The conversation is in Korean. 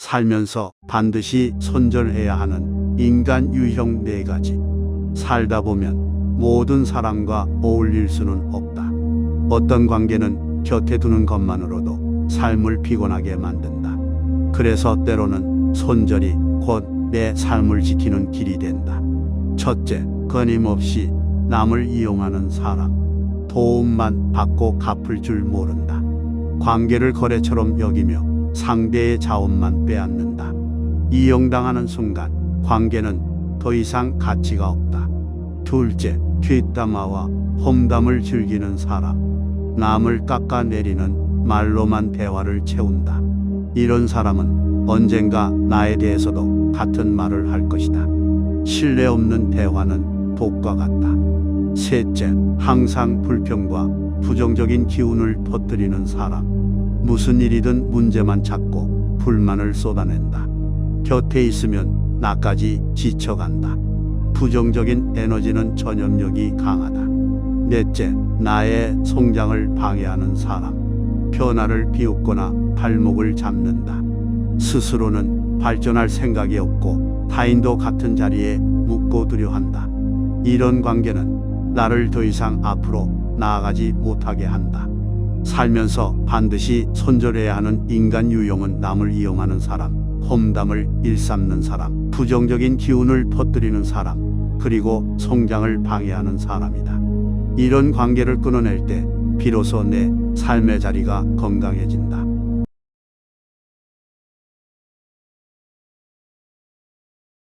살면서 반드시 손절해야 하는 인간 유형 네 가지. 살다 보면 모든 사람과 어울릴 수는 없다. 어떤 관계는 곁에 두는 것만으로도 삶을 피곤하게 만든다. 그래서 때로는 손절이 곧 내 삶을 지키는 길이 된다. 첫째, 끊임없이 남을 이용하는 사람. 도움만 받고 갚을 줄 모른다. 관계를 거래처럼 여기며 상대의 자원만 빼앗는다. 이용당하는 순간 관계는 더 이상 가치가 없다. 둘째, 뒷담화와 험담을 즐기는 사람. 남을 깎아내리는 말로만 대화를 채운다. 이런 사람은 언젠가 나에 대해서도 같은 말을 할 것이다. 신뢰 없는 대화는 독과 같다. 셋째, 항상 불평과 부정적인 기운을 퍼뜨리는 사람. 무슨 일이든 문제만 찾고 불만을 쏟아낸다. 곁에 있으면 나까지 지쳐간다. 부정적인 에너지는 전염력이 강하다. 넷째, 나의 성장을 방해하는 사람. 변화를 비웃거나 발목을 잡는다. 스스로는 발전할 생각이 없고 타인도 같은 자리에 묻고 두려 한다. 이런 관계는 나를 더 이상 앞으로 나아가지 못하게 한다. 살면서 반드시 손절해야 하는 인간 유형은 남을 이용하는 사람, 험담을 일삼는 사람, 부정적인 기운을 퍼뜨리는 사람, 그리고 성장을 방해하는 사람이다. 이런 관계를 끊어낼 때 비로소 내 삶의 자리가 건강해진다.